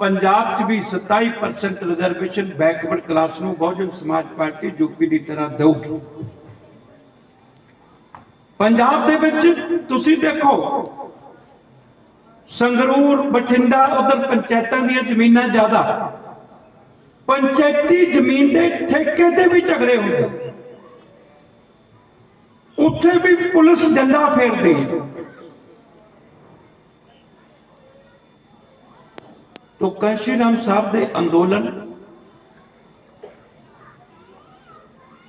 ਪੰਜਾਬ 'ਚ ਵੀ 27% reservation backward class ਨੂੰ ਬਹੁਜਨ ਸਮਾਜ ਪਾਰਟੀ ਯੂਪੀ ਦੀ ਤਰ੍ਹਾਂ ਦੇਊਗੀ। ਪੰਜਾਬ ਦੇ ਵਿੱਚ ਤੁਸੀਂ ਦੇਖੋ, ਸੰਗਰੂਰ, ਬਠਿੰਡਾ, ਉਧਰ ਪੰਚਾਇਤਾਂ ਦੀਆਂ ਜ਼ਮੀਨਾਂ ਜ਼ਿਆਦਾ। ਪੰਚਾਇਤੀ ਜ਼ਮੀਨ ਦੇ ਠੇਕੇ ਤੇ ਵੀ ਝਗੜੇ ਹੁੰਦੇ। ਉੱਥੇ ਵੀ ਪੁਲਿਸ ਡੰਡਾ ਫੇਰਦੀ ਹੈ। ਤੋਂ ਰਾਮ ਸਾਹਿਬ ਦੇ ਅੰਦੋਲਨ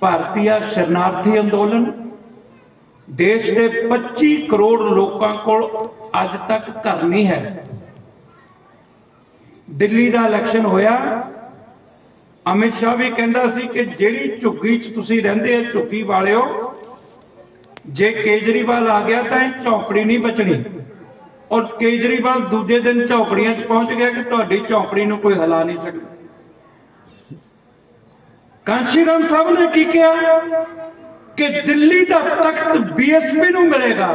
ਭਾਰਤੀਆ ਸ਼ਰਨਾਰਥੀ ਅੰਦੋਲਨ, ਦੇਸ਼ ਦੇ 25 ਕਰੋੜ ਲੋਕਾਂ ਕੋਲ ਅੱਜ ਤੱਕ ਘਰ ਨਹੀਂ ਹੈ। ਦਿੱਲੀ ਦਾ ਇਲੈਕਸ਼ਨ ਹੋਇਆ, ਅਮਿਤ ਸ਼ਾਹ ਵੀ ਕਹਿੰਦਾ ਸੀ ਕਿ ਜਿਹੜੀ ਝੁੱਗੀ 'ਚ ਤੁਸੀਂ ਰਹਿੰਦੇ ਆ ਝੁੱਗੀ ਵਾਲਿਓ, ਜੇ ਕੇਜਰੀਵਾਲ ਆ ਗਿਆ ਤਾਂ ਇਹ ਝੌਂਪੜੀ ਨਹੀਂ ਬਚਣੀ। ਔਰ ਕੇਜਰੀਵਾਲ ਦੂਜੇ ਦਿਨ ਝੌਂਪੜੀਆਂ 'ਚ ਪਹੁੰਚ ਗਿਆ ਕਿ ਤੁਹਾਡੀ ਝੌਂਪੜੀ ਨੂੰ ਕੋਈ ਹਿਲਾ ਨਹੀਂ ਸਕਦਾ। ਕਾਂਸ਼ੀਰਾਮ ਸਾਹਿਬ ਨੇ ਕੀ ਕਿਹਾ? ਕਿ ਦਿੱਲੀ ਦਾ ਤਖਤ ਬੀਐਸਪੀ ਨੂੰ ਮਿਲੇਗਾ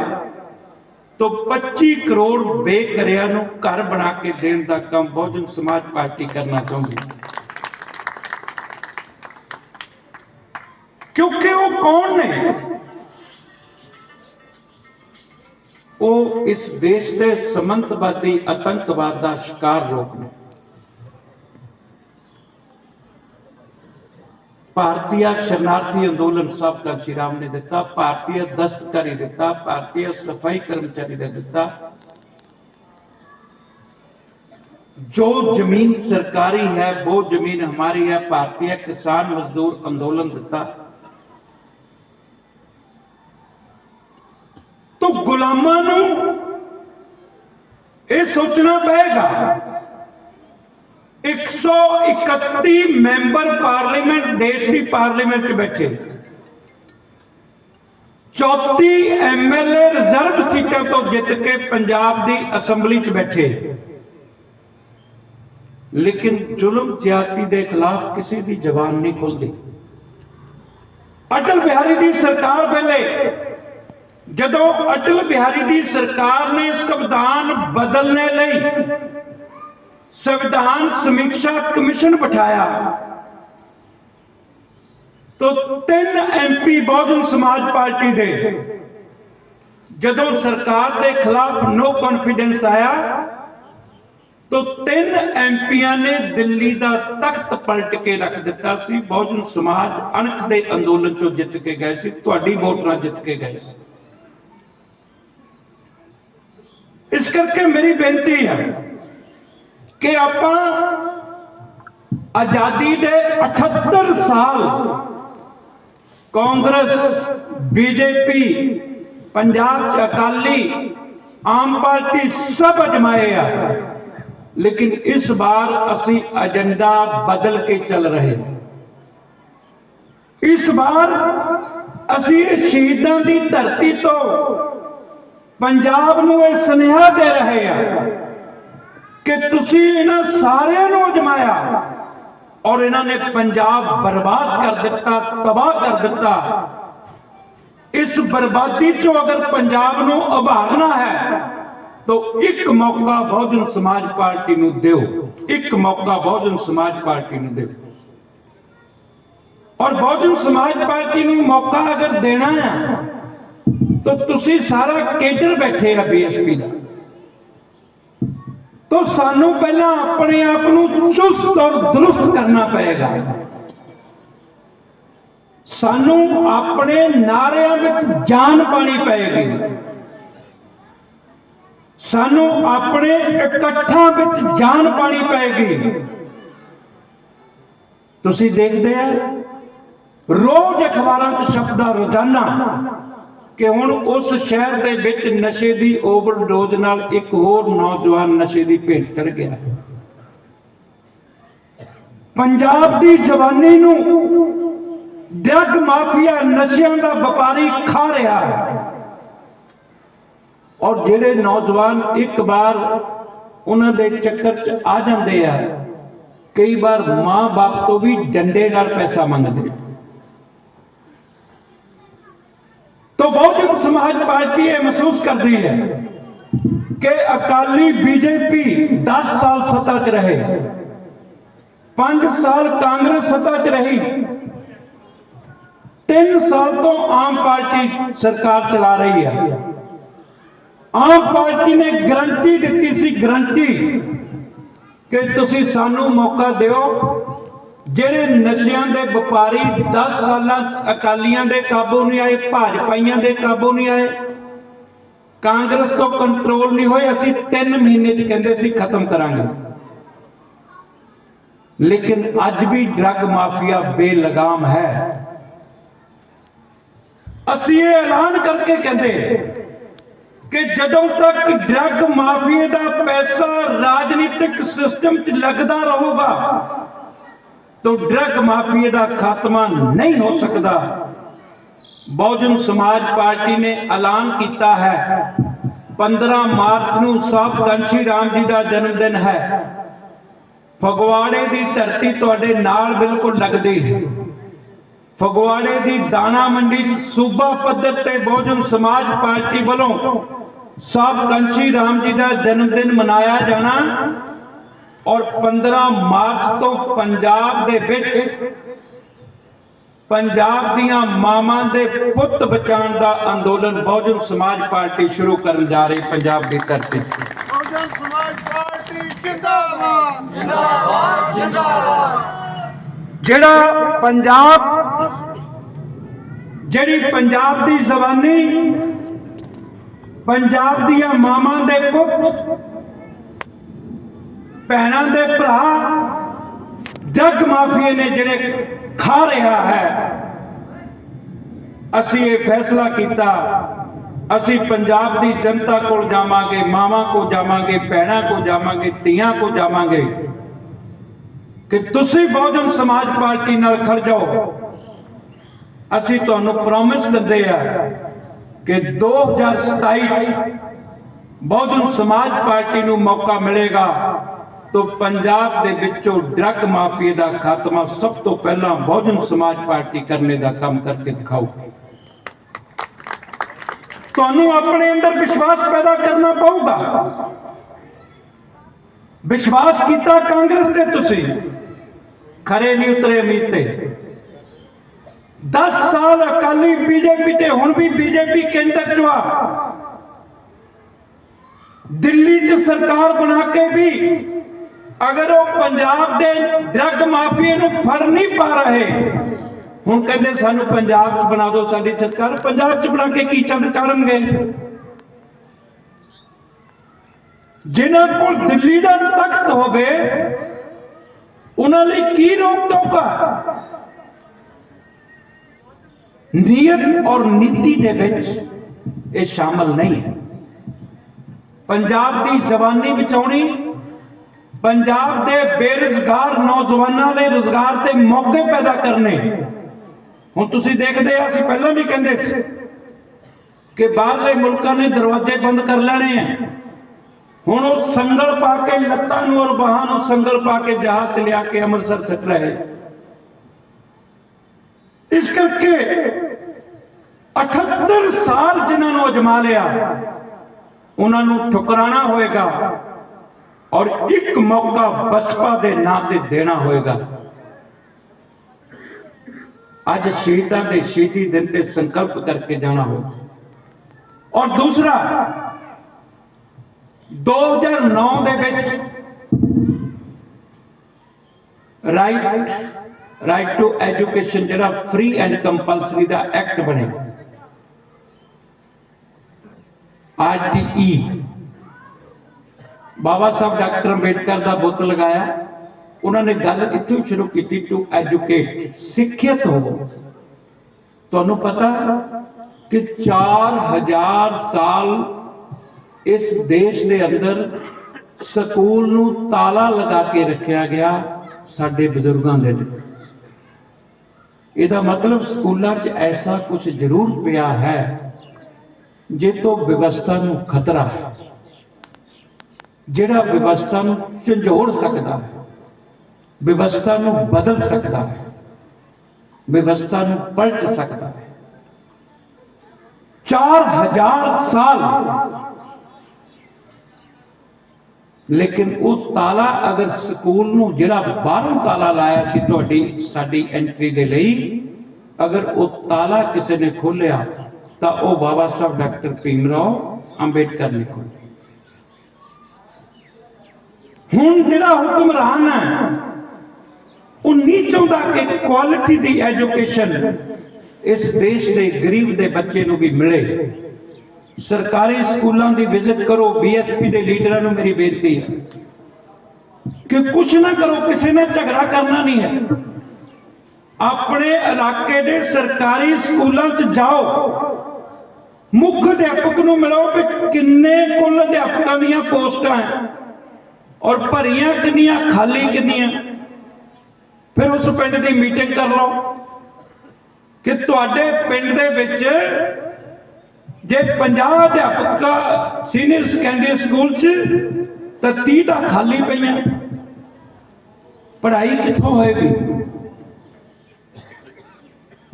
ਤੋਂ 25 ਕਰੋੜ ਬੇਘਰਿਆਂ ਨੂੰ ਘਰ ਬਣਾ ਕੇ ਦੇਣ ਦਾ ਕੰਮ ਬਹੁਜਨ ਸਮਾਜ ਪਾਰਟੀ ਕਰਨਾ ਚਾਹੁੰਦੀ ਕਿਉਂਕਿ ਉਹ ਕੌਣ ਨੇ? ਉਹ ਇਸ ਦੇਸ਼ ਦੇ ਸਮੰਤਵਾਦੀ ਆਤੰਕਵਾਦ ਦਾ ਸ਼ਿਕਾਰ ਲੋਕ ਨੇ। ਭਾਰਤੀ ਸ਼ਰਨਾਰਥੀ ਅੰਦੋਲਨ ਸਾਹਿਬ ਦਾ ਸ਼੍ਰੀਰਾਮ ਨੇ ਦਿੱਤਾ, ਭਾਰਤੀ ਦਸਤਕਾਰੀ ਦਿੱਤਾ, ਭਾਰਤੀ ਸਫ਼ਾਈ ਕਰਮਚਾਰੀ ਨੇ ਦਿੱਤਾ। ਜੋ ਜ਼ਮੀਨ ਸਰਕਾਰੀ ਹੈ, ਉਹ ਜ਼ਮੀਨ ਹਮਾਰੀ ਹੈ, ਭਾਰਤੀ ਕਿਸਾਨ ਮਜ਼ਦੂਰ ਅੰਦੋਲਨ ਦਿੱਤਾ। तो ਗੁਲਾਮਾਂ ਨੂੰ ਇਹ ਸੋਚਣਾ ਪਏਗਾ। 131 ਮੈਂਬਰ ਪਾਰਲੀਮੈਂਟ, ਦੇਸ਼ ਦੀ ਪਾਰਲੀਮੈਂਟ 'ਚ ਬੈਠੇ। 34 ਐਮਐਲਏ ਰਿਜ਼ਰਵ ਸੀਟਾਂ ਤੋਂ ਜਿੱਤ ਕੇ ਪੰਜਾਬ ਦੀ ਅਸੈਂਬਲੀ 'ਚ ਬੈਠੇ। ਲੇਕਿਨ ਜ਼ੁਲਮ ਜ਼ਿਆਦਤੀ ਦੇ ਖਿਲਾਫ ਕਿਸੇ ਦੀ ਜ਼ਬਾਨ ਨਹੀਂ ਖੁੱਲਦੀ। ਅਟਲ ਬਿਹਾਰੀ ਦੀ ਸਰਕਾਰ ਵੇਲੇ ਜਦੋਂ ਅਟਲ ਬਿਹਾਰੀ ਦੀ ਸਰਕਾਰ ਨੇ ਸੰਵਿਧਾਨ ਬਦਲਣੇ ਲਈ ਸੰਵਿਧਾਨ ਸਮੀਖਿਆ ਕਮਿਸ਼ਨ ਬਿਠਾਇਆ, ਤੋਂ ਤਿੰਨ ਐਮਪੀ ਬਹੁਜਨ ਸਮਾਜ ਪਾਰਟੀ ਦੇ ਜਦੋਂ ਸਰਕਾਰ ਦੇ ਖਿਲਾਫ ਨੋ ਕੌਨਫੀਡੈਂਸ ਆਇਆ, ਤੋਂ ਤਿੰਨ ਐਮਪੀਆਂ ਨੇ ਦਿੱਲੀ ਦਾ ਤਖਤ ਪਲਟ ਕੇ ਰੱਖ ਦਿੱਤਾ ਸੀ। ਬਹੁਜਨ ਸਮਾਜ ਅਣਖ ਦੇ ਅੰਦੋਲਨ ਚੋਂ ਜਿੱਤ ਕੇ ਗਏ ਸੀ। ਤੁਹਾਡੀ ਵੋਟ ਨਾਲ ਜਿੱਤ ਕੇ ਗਏ ਸੀ। ਇਸ ਕਰਕੇ ਮੇਰੀ ਬੇਨਤੀ ਹੈ ਕਿ ਆਪਾਂ ਆਜ਼ਾਦੀ ਦੇ 78 ਸਾਲ ਕਾਂਗਰਸ ਬੀਜੇਪੀ ਪੰਜਾਬ ਚ ਅਕਾਲੀ ਆਮ ਪਾਰਟੀ ਸਭ ਅਜਮਾਏ ਆ ਲੇਕਿਨ ਇਸ ਵਾਰ ਅਸੀਂ ਏਜੰਡਾ ਬਦਲ ਕੇ ਚੱਲ ਰਹੇ ਹਾਂ ਇਸ ਵਾਰ ਅਸੀਂ ਇਹ ਸ਼ਹੀਦਾਂ ਦੀ ਧਰਤੀ ਤੋਂ ਪੰਜਾਬ ਨੂੰ ਇਹ ਸੁਨੇਹਾ ਦੇ ਰਹੇ ਆ ਕਿ ਤੁਸੀਂ ਇਹਨਾਂ ਸਾਰਿਆਂ ਨੂੰ ਅਜਮਾਇਆ ਔਰ ਇਹਨਾਂ ਨੇ ਪੰਜਾਬ ਬਰਬਾਦ ਕਰ ਦਿੱਤਾ, ਤਬਾਹ ਕਰ ਦਿੱਤਾ। ਇਸ ਬਰਬਾਦੀ ਚੋਂ ਅਗਰ ਪੰਜਾਬ ਨੂੰ ਉਭਾਰਨਾ ਹੈ, ਤਾਂ ਇੱਕ ਮੌਕਾ ਬਹੁਜਨ ਸਮਾਜ ਪਾਰਟੀ ਨੂੰ ਦਿਓ। ਇੱਕ ਮੌਕਾ ਬਹੁਜਨ ਸਮਾਜ ਪਾਰਟੀ ਨੂੰ ਦਿਓ। ਔਰ ਬਹੁਜਨ ਸਮਾਜ ਪਾਰਟੀ ਨੂੰ ਮੌਕਾ ਅਗਰ ਦੇਣਾ ਹੈ ਤਾਂ ਤੁਸੀਂ ਸਾਰਾ ਕੇਡਰ ਬੈਠੇ ਆ ਬੀਐਸਪੀ ਦਾ। ਤਾਂ ਸਾਨੂੰ ਪਹਿਲਾਂ ਆਪਣੇ ਆਪ ਨੂੰ ਚੁਸਤ ਔਰ ਦਰੁਸਤ ਕਰਨਾ ਪਏਗਾ। ਸਾਨੂੰ ਆਪਣੇ ਨਾਰਿਆਂ ਵਿੱਚ ਜਾਨ ਪਾਣੀ ਪਏਗੀ। ਸਾਨੂੰ ਆਪਣੇ ਇਕੱਠਾਂ ਵਿੱਚ ਜਾਨ ਪਾਣੀ ਪਏਗੀ। ਤੁਸੀਂ ਦੇਖਦੇ ਆ, ਰੋਜ਼ ਅਖਬਾਰਾਂ 'ਚ ਛਪਦਾ ਰੋਜ਼ਾਨਾ ਕਿ ਹੁਣ ਉਸ ਸ਼ਹਿਰ ਦੇ ਵਿੱਚ ਨਸ਼ੇ ਦੀ ਓਵਰਡੋਜ਼ ਨਾਲ ਇੱਕ ਹੋਰ ਨੌਜਵਾਨ ਨਸ਼ੇ ਦੀ ਭੇਟ ਕਰ ਗਿਆ ਪੰਜਾਬ ਦੀ ਜਵਾਨੀ ਨੂੰ ਡਰਗ ਮਾਫੀਆ ਨਸ਼ਿਆਂ ਦਾ ਵਪਾਰੀ ਖਾ ਰਿਹਾ ਹੈ। ਔਰ ਜਿਹੜੇ ਨੌਜਵਾਨ ਇੱਕ ਵਾਰ ਉਹਨਾਂ ਦੇ ਚੱਕਰ 'ਚ ਆ ਜਾਂਦੇ ਆ, ਕਈ ਵਾਰ ਮਾਂ-ਬਾਪ ਤੋਂ ਵੀ ਡੰਡੇ ਨਾਲ ਪੈਸਾ ਮੰਗਦੇ ਆ। تو بہجن سماج پارٹی یہ محسوس کر کرتی ہے کہ اکالی بی جے پی دس سال سطح چ رہے۔ پانچ سال کانگریس سطح چ رہی۔ تین سال تو عام پارٹی سرکار چلا رہی ہے۔ عام پارٹی نے گرنٹی دیتی سی گرنٹی کہ تسی سانو موقع دیو۔ ਜਿਹੜੇ ਨਸ਼ਿਆਂ ਦੇ ਵਪਾਰੀ 10 ਸਾਲਾਂ ਅਕਾਲੀਆਂ ਦੇ ਕਾਬੂ ਨਹੀਂ ਆਏ, ਭਾਜਪਾਈਆਂ ਦੇ ਕਾਬੂ ਨਹੀਂ ਆਏ, ਕਾਂਗਰਸ ਤੋਂ ਕੰਟਰੋਲ ਨਹੀਂ ਹੋਏ, ਅਸੀਂ 3 ਮਹੀਨੇ ਚ ਕਹਿੰਦੇ ਸੀ ਖਤਮ ਕਰਾਂਗੇ। ਲੇਕਿਨ ਅੱਜ ਵੀ ਡਰੱਗ ਮਾਫੀਆ ਬੇਲਗਾਮ ਹੈ। ਅਸੀਂ ਇਹ ਐਲਾਨ ਕਰਕੇ ਕਹਿੰਦੇ ਕਿ ਜਦੋਂ ਤੱਕ ਡਰੱਗ ਮਾਫੀਏ ਦਾ ਪੈਸਾ ਰਾਜਨੀਤਿਕ ਸਿਸਟਮ 'ਚ ਲੱਗਦਾ ਰਹੂਗਾ ਤਾਂ ਡਰੱਗ ਮਾਫੀਏ ਦਾ ਖਾਤਮਾ ਨਹੀਂ ਹੋ ਸਕਦਾ। ਬਹੁਜਨ ਸਮਾਜ ਪਾਰਟੀ ਨੇ ਐਲਾਨ ਕੀਤਾ ਹੈ 15 ਮਾਰਚ ਨੂੰ ਸਾਹਿਬ ਕੰਸ਼ੀ ਰਾਮ ਜੀ ਦਾ ਜਨਮ ਦਿਨ ਹੈ। ਫਗਵਾੜੇ ਦੀ ਧਰਤੀ ਤੁਹਾਡੇ ਨਾਲ ਬਿਲਕੁਲ ਲੱਗਦੀ ਹੈ। ਫਗਵਾੜੇ ਦੀ ਦਾਣਾ ਮੰਡੀ 'ਚ ਸੂਬਾ ਪੱਧਰ ਤੇ ਬਹੁਜਨ ਸਮਾਜ ਪਾਰਟੀ ਵੱਲੋਂ ਸਾਹਿਬ ਕੰਸ਼ੀ ਰਾਮ ਜੀ ਦਾ ਜਨਮ ਦਿਨ ਮਨਾਇਆ ਜਾਣਾ ਔਰ 15 ਮਾਰਚ ਤੋਂ ਪੰਜਾਬ ਦੇ ਵਿੱਚ ਪੰਜਾਬ ਦੀਆਂ ਮਾਵਾਂ ਦੇ ਪੁੱਤ ਬਚਾਉਣ ਦਾ ਅੰਦੋਲਨ ਬਹੁਜਨ ਸਮਾਜ ਪਾਰਟੀ ਸ਼ੁਰੂ ਕਰਨ ਜਾ ਰਹੀ ਪੰਜਾਬ ਦੀ ਧਰਤੀ। ਬਹੁਜਨ ਸਮਾਜ ਪਾਰਟੀ ਜਿੰਦਾਬਾਦ ਜਿਹੜਾ ਪੰਜਾਬ ਜਿਹੜੀ ਪੰਜਾਬ ਦੀ ਜ਼ਬਾਨੀ ਪੰਜਾਬ ਦੀਆਂ ਮਾਵਾਂ ਦੇ ਪੁੱਤ ਭੈਣਾਂ ਦੇ ਭਰਾ ਜੱਗ ਮਾਫੀਏ ਨੇ ਜਿਹੜੇ ਖਾ ਰਿਹਾ ਹੈ। ਅਸੀਂ ਇਹ ਫੈਸਲਾ ਕੀਤਾ, ਅਸੀਂ ਪੰਜਾਬ ਦੀ ਜਨਤਾ ਕੋਲ ਜਾਵਾਂਗੇ, ਮਾਵਾਂ ਕੋਲ ਜਾਵਾਂਗੇ, ਭੈਣਾਂ ਕੋਲ ਜਾਵਾਂਗੇ, ਧੀਆਂ ਕੋਲ ਜਾਵਾਂਗੇ ਕਿ ਤੁਸੀਂ ਬਹੁਜਨ ਸਮਾਜ ਪਾਰਟੀ ਨਾਲ ਖੜ ਜਾਓ। ਅਸੀਂ ਤੁਹਾਨੂੰ ਪ੍ਰੋਮਿਸ ਦਿੰਦੇ ਆ ਕਿ 2027 ਚ ਬਹੁਜਨ ਸਮਾਜ ਪਾਰਟੀ ਨੂੰ ਮੌਕਾ ਮਿਲੇਗਾ। ਤਾਂ ਪੰਜਾਬ ਦੇ ਵਿੱਚੋਂ ਡਰੱਗ ਮਾਫੀਆ ਦਾ ਖਾਤਮਾ ਸਭ ਤੋਂ ਪਹਿਲਾਂ ਬਹੁਜਨ ਸਮਾਜ ਪਾਰਟੀ ਕਰਨੇ ਦਾ ਕੰਮ ਕਰਕੇ ਦਿਖਾਊ ਤੁਹਾਨੂੰ ਆਪਣੇ ਅੰਦਰ ਵਿਸ਼ਵਾਸ ਪੈਦਾ ਕਰਨਾ ਪਊਗਾ। ਵਿਸ਼ਵਾਸ ਕੀਤਾ ਕਾਂਗਰਸ ਤੇ ਤੁਸੀਂ। ਖਰੇ ਨਹੀਂ ਉਤਰੇ ਉਮੀਦ ਤੇ। 10 ਸਾਲ ਅਕਾਲੀ ਬੀਜੇਪੀ ਤੇ ਹੁਣ ਵੀ ਬੀਜੇਪੀ ਕੇਂਦਰ ਚ ਆ। ਦਿੱਲੀ ਚ ਸਰਕਾਰ ਬਣਾ ਕੇ ਵੀ ਅਗਰ ਉਹ ਪੰਜਾਬ ਦੇ ਡਰੱਗ ਮਾਫੀਏ ਨੂੰ ਫੜ ਨਹੀਂ ਪਾ ਰਹੇ, ਹੁਣ ਕਹਿੰਦੇ ਸਾਨੂੰ ਪੰਜਾਬ ਚ ਬਣਾ ਦਿਓ, ਸਾਡੀ ਸਰਕਾਰ ਪੰਜਾਬ ਚ ਬਣਾ ਕੇ ਕੀ ਚੰਦ ਚਾੜਨਗੇ ਜਿਨ੍ਹਾਂ ਕੋਲ ਦਿੱਲੀ ਦਾ ਤਖਤ ਹੋਵੇ, ਉਹਨਾਂ ਲਈ ਕੀ ਰੋਕ ਟੋਕਾ? ਨੀਅਤ ਔਰ ਨੀਤੀ ਦੇ ਵਿੱਚ ਇਹ ਸ਼ਾਮਲ ਨਹੀਂ ਹੈ। ਪੰਜਾਬ ਦੀ ਜਵਾਨੀ ਬਚਾਉਣੀ ਪੰਜਾਬ ਦੇ ਬੇਰੁਜ਼ਗਾਰ ਨੌਜਵਾਨਾਂ ਲਈ ਰੁਜ਼ਗਾਰ ਦੇ ਮੌਕੇ ਪੈਦਾ ਕਰਨੇ। ਹੁਣ ਤੁਸੀਂ ਦੇਖਦੇ ਆ, ਅਸੀਂ ਪਹਿਲਾਂ ਵੀ ਕਹਿੰਦੇ ਸੀ ਕਿ ਬਾਹਰਲੇ ਮੁਲਕਾਂ ਨੇ ਦਰਵਾਜ਼ੇ ਬੰਦ ਕਰ ਲੈਣੇ ਆ। ਹੁਣ ਉਹ ਸੰਗਲ ਪਾ ਕੇ ਲੱਤਾਂ ਨੂੰ ਔਰ ਬਾਹਾਂ ਨੂੰ ਸੰਗਲ ਪਾ ਕੇ ਜਹਾਜ਼ ਤੇ ਲਿਆ ਕੇ ਅੰਮ੍ਰਿਤਸਰ ਸਿੱਟ ਰਹੇ। ਇਸ ਕਰਕੇ 78 ਸਾਲ ਜਿਨ੍ਹਾਂ ਨੂੰ ਅਜਮਾ ਲਿਆ, ਉਹਨਾਂ ਨੂੰ ਠੁਕਰਾਣਾ ਹੋਏਗਾ। ਔਰ ਇੱਕ ਮੌਕਾ ਬਸਪਾ ਦੇ ਨਾਂ ਤੇ ਦੇਣਾ ਹੋਏਗਾ। ਅੱਜ ਸ਼ਹੀਦਾਂ ਦੇ ਸ਼ਹੀਦੀ ਦਿਨ ਤੇ ਸੰਕਲਪ ਕਰਕੇ ਜਾਣਾ ਹੋਵੇਗਾ ਔਰ ਦੂਸਰਾ 2009 ਦੇ ਵਿੱਚ ਰਾਈਟ ਰਾਈਟ ਟੂ ਐਜੂਕੇਸ਼ਨ ਜਿਹੜਾ ਫ੍ਰੀ ਐਂਡ ਕੰਪਲਸਰੀ ਦਾ ਐਕਟ ਬਣਿਆ। ਆਰਟੀਈ ਬਾਬਾ ਸਾਹਿਬ ਡਾਕਟਰ ਅੰਬੇਡਕਰ ਦਾ ਬੁੱਤ ਲਗਾਇਆ। ਉਹਨਾਂ ਨੇ ਗੱਲ ਇੱਥੋਂ ਸ਼ੁਰੂ ਕੀਤੀ ਟੂ ਐਜੂਕੇਟ ਸਿੱਖਿਅਤ ਹੋ। ਤੁਹਾਨੂੰ ਪਤਾ ਕਿ 4000 ਸਾਲ ਇਸ ਦੇਸ਼ ਦੇ ਅੰਦਰ ਸਕੂਲ ਨੂੰ ਤਾਲਾ ਲਗਾ ਕੇ ਰੱਖਿਆ ਗਿਆ ਸਾਡੇ ਬਜ਼ੁਰਗਾਂ ਦੇ ਲਈ। ਇਹਦਾ ਮਤਲਬ ਸਕੂਲਾਂ 'ਚ ਐਸਾ ਕੁਝ ਜ਼ਰੂਰ ਪਿਆ ਹੈ ਜੇ ਤੋਂ ਵਿਵਸਥਾ ਨੂੰ ਖਤਰਾ ਹੈ। ਜਿਹੜਾ ਵਿਵਸਥਾ ਨੂੰ ਝੰਜੋੜ ਸਕਦਾ ਹੈ, ਵਿਵਸਥਾ ਨੂੰ ਬਦਲ ਸਕਦਾ ਹੈ, ਵਿਵਸਥਾ ਨੂੰ ਪਲਟ ਸਕਦਾ ਹੈ। 4000 ਸਾਲ ਲੇਕਿਨ ਉਹ ਤਾਲਾ ਅਗਰ ਸਕੂਲ ਨੂੰ ਜਿਹੜਾ ਬਾਹਰੋਂ ਤਾਲਾ ਲਾਇਆ ਸੀ ਤੁਹਾਡੀ, ਸਾਡੀ ਐਂਟਰੀ ਦੇ ਲਈ, ਅਗਰ ਉਹ ਤਾਲਾ ਕਿਸੇ ਨੇ ਖੋਲ੍ਹਿਆ ਤਾਂ ਉਹ ਬਾਬਾ ਸਾਹਿਬ ਡਾਕਟਰ ਭੀਮਰਾਓ ਅੰਬੇਡਕਰ ਨੇ ਖੋਲ੍ਹਿਆ। ਹੁਣ ਜਿਹੜਾ ਹੁਕਮਰਾਨ ਹੈ, ਉਹ ਨਹੀਂ ਚਾਹੁੰਦਾ ਕਿ ਕੁਆਲਿਟੀ ਦੀ ਐਜੂਕੇਸ਼ਨ ਇਸ ਦੇਸ਼ ਦੇ ਗਰੀਬ ਦੇ ਬੱਚੇ ਨੂੰ ਵੀ ਮਿਲੇ। ਸਰਕਾਰੀ ਸਕੂਲਾਂ ਦੀ ਵਿਜ਼ਿਟ ਕਰੋ ਬੀਐਸਪੀ ਦੇ ਲੀਡਰਾਂ ਨੂੰ ਮੇਰੀ ਬੇਨਤੀ ਹੈ ਕਿ ਕੁਛ ਨਾ ਕਰੋ, ਕਿਸੇ ਨੇ ਝਗੜਾ ਕਰਨਾ ਨਹੀਂ ਹੈ। ਆਪਣੇ ਇਲਾਕੇ ਦੇ ਸਰਕਾਰੀ ਸਕੂਲਾਂ 'ਚ ਜਾਓ। ਮੁੱਖ ਅਧਿਆਪਕ ਨੂੰ ਮਿਲੋ ਕਿ ਕਿੰਨੇ ਕੁੱਲ ਅਧਿਆਪਕਾਂ ਦੀਆਂ ਪੋਸਟਾਂ ਹੈ। ਔਰ ਭਰੀਆਂ ਕਿੰਨੀਆਂ, ਖਾਲੀ ਕਿੰਨੀਆਂ? ਫਿਰ ਉਸ ਪਿੰਡ ਦੀ ਮੀਟਿੰਗ ਕਰ ਲਓ ਕਿ ਤੁਹਾਡੇ ਪਿੰਡ ਦੇ ਵਿੱਚ ਜੇ 50 ਅਧਿਆਪਕ ਸੀਨੀਅਰ ਸੈਕੰਡਰੀ ਸਕੂਲ 'ਚ, ਤਾਂ 30 ਤਾਂ ਖਾਲੀ ਪਈਆਂ। ਪੜ੍ਹਾਈ ਕਿੱਥੋਂ ਹੋਏਗੀ?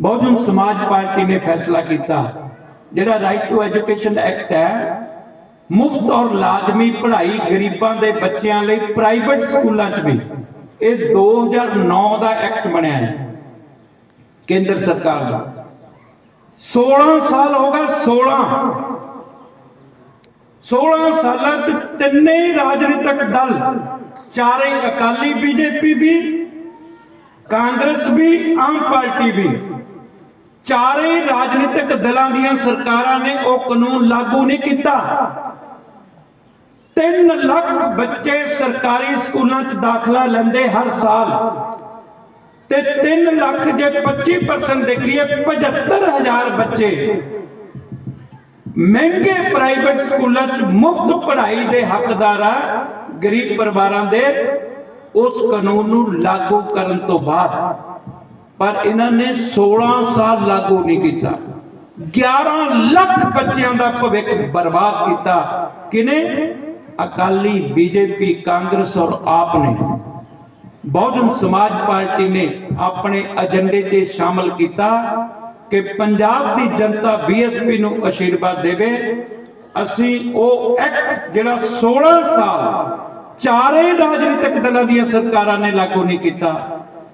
ਬਹੁਜਨ ਸਮਾਜ ਪਾਰਟੀ ਨੇ ਫੈਸਲਾ ਕੀਤਾ, ਜਿਹੜਾ ਰਾਈਟ ਟੂ ਐਜੂਕੇਸ਼ਨ ਐਕਟ ਹੈ ਮੁਫਤ ਔਰ ਲਾਜ਼ਮੀ ਪੜ੍ਹਾਈ ਗਰੀਬਾਂ ਦੇ ਬੱਚਿਆਂ ਲਈ ਪ੍ਰਾਈਵੇਟ ਸਕੂਲਾਂ 'ਚ ਵੀ। ਇਹ 2009 ਦਾ ਐਕਟ ਬਣਿਆ ਹੈ, ਕੇਂਦਰ ਸਰਕਾਰ ਦਾ। 16 ਸਾਲ ਹੋ ਗਏ 16 16 ਸਾਲਾਂ ਚ ਤਿੰਨੇ ਰਾਜਨੀਤਿਕ ਦਲ, ਚਾਰੇ ਅਕਾਲੀ ਬੀਜੇਪੀ ਵੀ, ਕਾਂਗਰਸ ਵੀ, ਆਮ ਪਾਰਟੀ ਵੀ, ਚਾਰੇ ਰਾਜਨੀਤਿਕ ਦਲਾਂ ਦੀਆਂ ਸਰਕਾਰਾਂ ਨੇ ਉਹ ਕਾਨੂੰਨ ਲਾਗੂ ਨਹੀਂ ਕੀਤਾ। 3 ਲੱਖ ਬੱਚੇ ਸਰਕਾਰੀ ਸਕੂਲਾਂ 'ਚ ਦਾਖਲਾ ਲੈਂਦੇ ਹਰ ਸਾਲ। ਤੇ 3 ਲੱਖ ਜੇ 25% ਦੇਖੀਏ 75000 ਬੱਚੇ ਮਹਿੰਗੇ ਪ੍ਰਾਈਵੇਟ ਸਕੂਲਾਂ 'ਚ ਮੁਫਤ ਪੜ੍ਹਾਈ ਦੇ ਹੱਕਦਾਰ ਆ ਗਰੀਬ ਪਰਿਵਾਰਾਂ ਦੇ। ਉਸ ਕਾਨੂੰਨ ਨੂੰ ਲਾਗੂ ਕਰਨ ਤੋਂ ਬਾਅਦ ਪਰ ਇਹਨਾਂ ਨੇ 16 ਸਾਲ ਲਾਗੂ ਨਹੀਂ ਕੀਤਾ। 11 ਲੱਖ ਬੱਚਿਆਂ ਦਾ ਭਵਿੱਖ ਬਰਬਾਦ ਕੀਤਾ। ਕਿਨੇ ਅਕਾਲੀ ਬੀਜੇਪੀ, ਕਾਂਗਰਸ ਔਰ ਆਪ ਨੇ ਬਹੁਜਨ ਸਮਾਜ ਪਾਰਟੀ ਨੇ ਆਪਣੇ ਏਜੰਡੇ 'ਚ ਸ਼ਾਮਲ ਕੀਤਾ ਕਿ ਪੰਜਾਬ ਦੀ ਜਨਤਾ ਬੀਐਸਪੀ ਨੂੰ ਅਸ਼ੀਰਵਾਦ ਦੇਵੇ। ਅਸੀਂ ਉਹ ਐਕਟ ਜਿਹੜਾ 16 ਸਾਲ ਚਾਰੇ ਰਾਜਨੀਤਿਕ ਦਲਾਂ ਦੀਆਂ ਸਰਕਾਰਾਂ ਨੇ ਲਾਗੂ ਨਹੀਂ ਕੀਤਾ,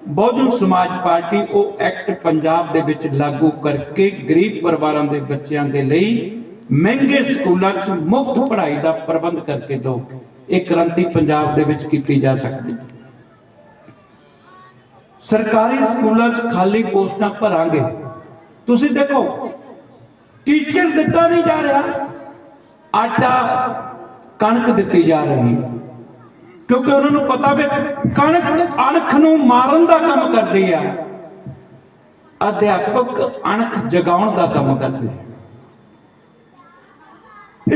ਬਹੁਜਨ ਸਮਾਜ ਪਾਰਟੀ ਉਹ ਐਕਟ ਪੰਜਾਬ ਦੇ ਵਿੱਚ ਲਾਗੂ ਕਰਕੇ ਗਰੀਬ ਪਰਿਵਾਰਾਂ ਦੇ ਬੱਚਿਆਂ ਦੇ ਲਈ ਮਹਿੰਗੇ ਸਕੂਲਾਂ 'ਚ ਮੁਫਤ ਪੜ੍ਹਾਈ ਦਾ ਪ੍ਰਬੰਧ ਕਰਕੇ ਦਿਓ ਇਹ ਕ੍ਰਾਂਤੀ ਪੰਜਾਬ ਦੇ ਵਿੱਚ ਕੀਤੀ ਜਾ ਸਕਦੀ। ਸਰਕਾਰੀ ਸਕੂਲਾਂ 'ਚ ਖਾਲੀ ਪੋਸਟਾਂ ਭਰਾਂਗੇ। ਤੁਸੀਂ ਦੇਖੋ ਟੀਚਰ ਦਿੱਤਾ ਨਹੀਂ ਜਾ ਰਿਹਾ। ਆਟਾ ਕਣਕ ਦਿੱਤੀ ਜਾ ਰਹੀ ਹੈ। ਕਿਉਂਕਿ ਉਹਨਾਂ ਨੂੰ ਪਤਾ ਵੀ ਕਣਕ, ਅਣਖ ਨੂੰ ਮਾਰਨ ਦਾ ਕੰਮ ਕਰਦੀ ਆ। ਅਧਿਆਪਕ ਅਣਖ ਜਗਾਉਣ ਦਾ ਕੰਮ ਕਰਦੇ ਆ।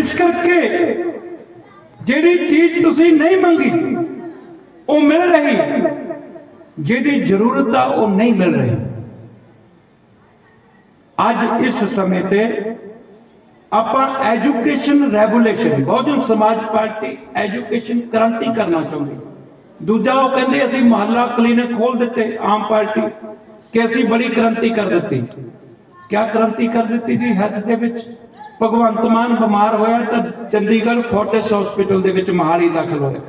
ਇਸ ਕਰਕੇ ਜਿਹੜੀ ਚੀਜ਼ ਤੁਸੀਂ ਨਹੀਂ ਮੰਗੀ, ਉਹ ਮਿਲ ਰਹੀ। ਜਿਹਦੀ ਜ਼ਰੂਰਤ ਆ, ਉਹ ਨਹੀਂ ਮਿਲ ਰਹੀ। ਅੱਜ ਇਸ ਸਮੇਂ ਤੇ ਆਪਾਂ ਐਜੂਕੇਸ਼ਨ ਰੈਗੂਲੇਸ਼ਨ, ਬਹੁਜਨ ਸਮਾਜ ਪਾਰਟੀ ਐਜੂਕੇਸ਼ਨ ਕ੍ਰਾਂਤੀ ਕਰਨਾ ਚਾਹੁੰਦੀ। ਦੂਜਾ ਉਹ ਕਹਿੰਦੇ, ਅਸੀਂ ਮੁਹੱਲਾ ਕਲੀਨਿਕ ਖੋਲ ਦਿੱਤੇ ਆਮ ਪਾਰਟੀ, ਕਿ ਅਸੀਂ ਬੜੀ ਕ੍ਰਾਂਤੀ ਕਰ ਦਿੱਤੀ। ਕਿਆ ਕ੍ਰਾਂਤੀ ਕਰ ਦਿੱਤੀ ਜੀ ਹੈਲਥ ਦੇ ਵਿੱਚ? ਭਗਵੰਤ ਮਾਨ ਬਿਮਾਰ ਹੋਇਆ ਤਾਂ ਚੰਡੀਗੜ੍ਹ ਫੋਰਟਿਸ ਹਸਪੀਟਲ ਦੇ ਵਿੱਚ ਮਹਾਲੀ ਦਾਖਲ ਹੋਇਆ।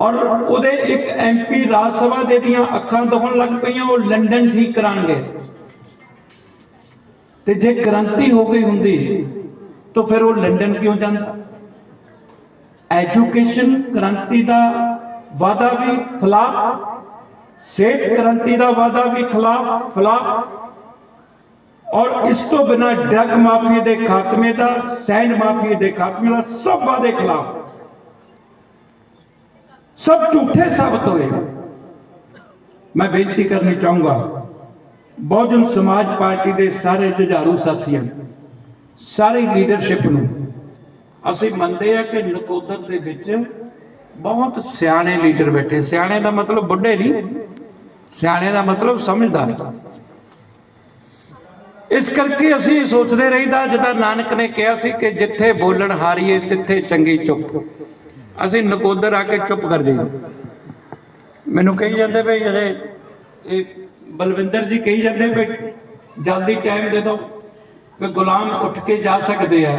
ਔਰ ਉਹਦੇ ਇੱਕ ਐਮਪੀ ਰਾਜ ਸਭਾ ਦੇ ਦੀਆਂ ਅੱਖਾਂ ਦੁਖਣ ਲੱਗ ਪਈਆਂ, ਉਹ ਲੰਡਨ ਠੀਕ ਕਰਾਣਗੇ। ਤੇ ਜੇ ਕ੍ਰਾਂਤੀ ਹੋ ਗਈ ਹੁੰਦੀ, ਤਾਂ ਫਿਰ ਉਹ ਲੰਡਨ ਕਿਉਂ ਜਾਂਦਾ? ਐਜੂਕੇਸ਼ਨ ਕ੍ਰਾਂਤੀ ਦਾ ਵਾਦਾ ਵੀ ਖਿਲਾਫ, ਸਿਹਤ ਕ੍ਰਾਂਤੀ ਦਾ ਵਾਦਾ ਵੀ ਖਿਲਾਫ ਖਿਲਾਫ ਔਰ ਇਸ ਤੋਂ ਬਿਨਾ ਡਰਗ ਮਾਫੀਆ ਦੇ ਖਾਤਮੇ ਦਾ, ਸੈਨ ਮਾਫੀਆ ਦੇ ਖਾਤਮੇ ਦਾ ਸਭ ਵਾਦੇ ਖਿਲਾਫ। ਸਭ ਝੂਠੇ ਸਾਬਤ ਹੋਏ। ਮੈਂ ਬੇਨਤੀ ਕਰਨੀ ਚਾਹੂੰਗਾ, ਬਹੁਜਨ ਸਮਾਜ ਪਾਰਟੀ ਦੇ ਸਾਰੇ ਜੁਝਾਰੂ ਸਾਥੀਆਂ, ਸਾਰੀ ਲੀਡਰਸ਼ਿਪ ਨੂੰ, ਅਸੀਂ ਮੰਨਦੇ ਆ ਕਿ ਨਕੋਦਰ ਦੇ ਵਿੱਚ ਬਹੁਤ ਸਿਆਣੇ ਲੀਡਰ ਬੈਠੇ। ਸਿਆਣੇ ਦਾ ਮਤਲਬ ਬੁੱਢੇ ਨਹੀਂ, ਸਿਆਣੇ ਦਾ ਮਤਲਬ ਸਮਝਦਾਰ। ਇਸ ਕਰਕੇ ਅਸੀਂ ਸੋਚਦੇ ਰਹੀਦਾ, ਜਿੱਦਾਂ ਨਾਨਕ ਨੇ ਕਿਹਾ ਸੀ ਕਿ ਜਿੱਥੇ ਬੋਲਣ ਹਾਰੀਏ, ਤਿੱਥੇ ਚੰਗੀ ਚੁੱਪ। ਅਸੀਂ ਨਕੋਦਰ ਆ ਕੇ ਚੁੱਪ ਕਰ ਜਾਈਏ। ਮੈਨੂੰ ਕਹੀ ਜਾਂਦੇ ਵੀ ਜਿਹੜੇ ਇਹ ਬਲਵਿੰਦਰ ਜੀ ਕਹੀ ਜਾਂਦੇ ਵੀ ਜਲਦੀ ਟਾਈਮ ਦੇ ਦਿਓ, ਕਿ ਗੁਲਾਮ ਉੱਠ ਕੇ ਜਾ ਸਕਦੇ ਆ।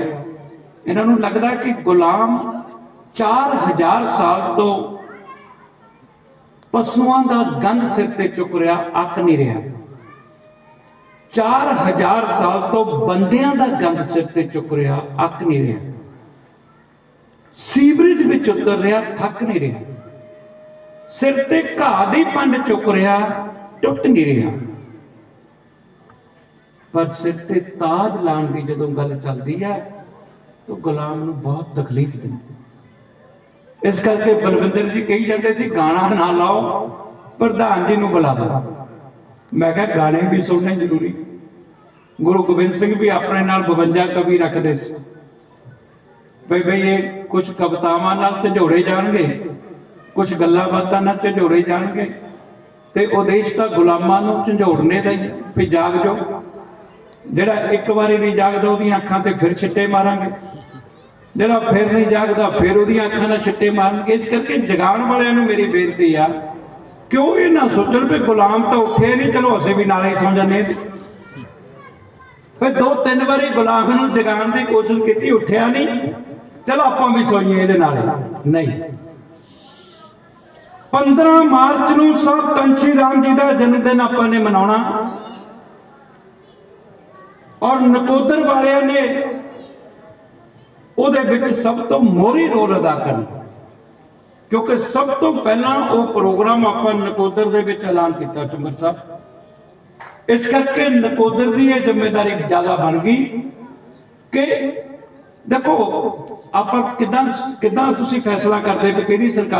ਇਹਨਾਂ ਨੂੰ ਲੱਗਦਾ ਕਿ ਗੁਲਾਮ 4000 ਸਾਲ ਤੋਂ ਪਸ਼ੂਆਂ ਦਾ ਗੰਧ ਸਿਰ ਤੇ ਚੁੱਕ ਰਿਹਾ, ਅੱਕ ਨਹੀਂ ਰਿਹਾ। 4000 ਸਾਲ ਤੋਂ ਬੰਦਿਆਂ ਦਾ ਗੰਦ ਸਿਰ ਤੇ ਚੁੱਕ ਰਿਹਾ, ਅੱਕ ਨਹੀਂ ਰਿਹਾ। ਸੀਵਰੇਜ ਵਿੱਚ ਉਤਰ ਰਿਹਾ, ਥੱਕ ਨਹੀਂ ਰਿਹਾ। ਸਿਰ ਤੇ ਘਾਹ ਦੀ ਪੰਡ ਚੁੱਕ ਰਿਹਾ, ਟੁੱਟ ਨਹੀਂ ਰਿਹਾ। ਪਰ ਸਿਰ ਤੇ ਤਾਜ ਲਾਉਣ ਦੀ ਜਦੋਂ ਗੱਲ ਚੱਲਦੀ ਹੈ, ਤਾਂ ਗੁਲਾਮ ਨੂੰ ਬਹੁਤ ਤਕਲੀਫ ਦਿੰਦੀ ਇਸ ਕਰਕੇ ਬਲਵਿੰਦਰ ਜੀ ਕਹੀ ਜਾਂਦੇ ਸੀ, ਗਾਣਾ ਨਾ ਲਾਓ, ਪ੍ਰਧਾਨ ਜੀ ਨੂੰ ਬੁਲਾ ਦਿਓ। ਮੈਂ ਕਿਹਾ, ਗਾਣੇ ਵੀ ਸੁਣਨੇ ਜ਼ਰੂਰੀ ਗੁਰੂ ਗੋਬਿੰਦ ਸਿੰਘ ਵੀ ਆਪਣੇ ਨਾਲ 52 ਕਵੀ ਰੱਖਦੇ ਸੀ। ਬਈ ਬਈ, ਇਹ ਕੁਝ ਕਵਿਤਾਵਾਂ ਨਾਲ ਝੰਜੋੜੇ ਜਾਣਗੇ ਕੁਝ ਗੱਲਾਂ ਬਾਤਾਂ ਨਾਲ ਝੰਜੋੜੇ ਜਾਣਗੇ, ਤੇ ਉਦੇਸ਼ ਤਾਂ ਗੁਲਾਮਾਂ ਨੂੰ ਝੰਜੋੜਨੇ ਦਾ ਹੀ ਵੀ ਜਾਗ ਜਾਓ। ਜਿਹੜਾ ਇੱਕ ਵਾਰੀ ਨਹੀਂ ਜਾਗਦਾ, ਉਹਦੀਆਂ ਅੱਖਾਂ ਤੇ ਫਿਰ ਛਿੱਟੇ ਮਾਰਾਂਗੇ। ਜਿਹੜਾ ਫਿਰ ਨਹੀਂ ਜਾਗਦਾ, ਫਿਰ ਉਹਦੀਆਂ ਅੱਖਾਂ ਨਾਲ ਛਿੱਟੇ ਮਾਰਨਗੇ। ਇਸ ਕਰਕੇ ਜਗਾਉਣ ਵਾਲਿਆਂ ਨੂੰ ਮੇਰੀ ਬੇਨਤੀ ਆ, ਕਿਉਂ ਇਹ ਨਾ ਸੋਚਣ ਵੀ ਗੁਲਾਮ ਤਾਂ ਉੱਠੇ ਨਹੀਂ, ਚਲੋ ਅਸੀਂ ਵੀ ਨਾਲੇ ਹੀ ਸੌਂ ਫਿਰ ਦੋ ਤਿੰਨ ਵਾਰੀ ਗੁਲਾਮ ਨੂੰ ਜਗਾਉਣ ਦੀ ਕੋਸ਼ਿਸ਼ ਕੀਤੀ, ਉੱਠਿਆ ਨਹੀਂ। ਚਲੋ ਆਪਾਂ ਵੀ ਸੋਈਏ ਇਹਦੇ ਨਾਲ। ਨਹੀਂ। 15 ਮਾਰਚ ਨੂੰ ਸਭ ਤੰਸ਼ੀ ਰਾਮ ਜੀ ਦਾ ਜਨਮ ਦਿਨ ਆਪਾਂ ਨੇ ਮਨਾਉਣਾ। ਔਰ ਨਕੋਦਰ ਵਾਲਿਆਂ ਨੇ ਉਹਦੇ ਵਿੱਚ ਸਭ ਤੋਂ ਮੋਹਰੀ ਰੋਲ ਅਦਾ ਕਰਨਾ। ਕਿਉਂਕਿ ਸਭ ਤੋਂ ਪਹਿਲਾਂ ਉਹ ਪ੍ਰੋਗਰਾਮ ਆਪਾਂ ਨਕੋਦਰ ਦੇ ਵਿੱਚ ਐਲਾਨ ਕੀਤਾ, ਚੁੰਬਰ ਸਾਹਿਬ। ਇਸ ਕਰਕੇ ਨਕੋਦਰ ਦੀ ਇਹ ਜ਼ਿੰਮੇਵਾਰੀ ਜ਼ਿਆਦਾ ਬਣ ਗਈ ਕਿ ਦੇਖੋ, ਆਪਾਂ ਕਿਦਾਂ ਕਿਦਾਂ ਤੁਸੀਂ ਫੈਸਲਾ ਕਰਦੇ ਕਿ ਕਿਹਦੀ ਸਰਕਾਰ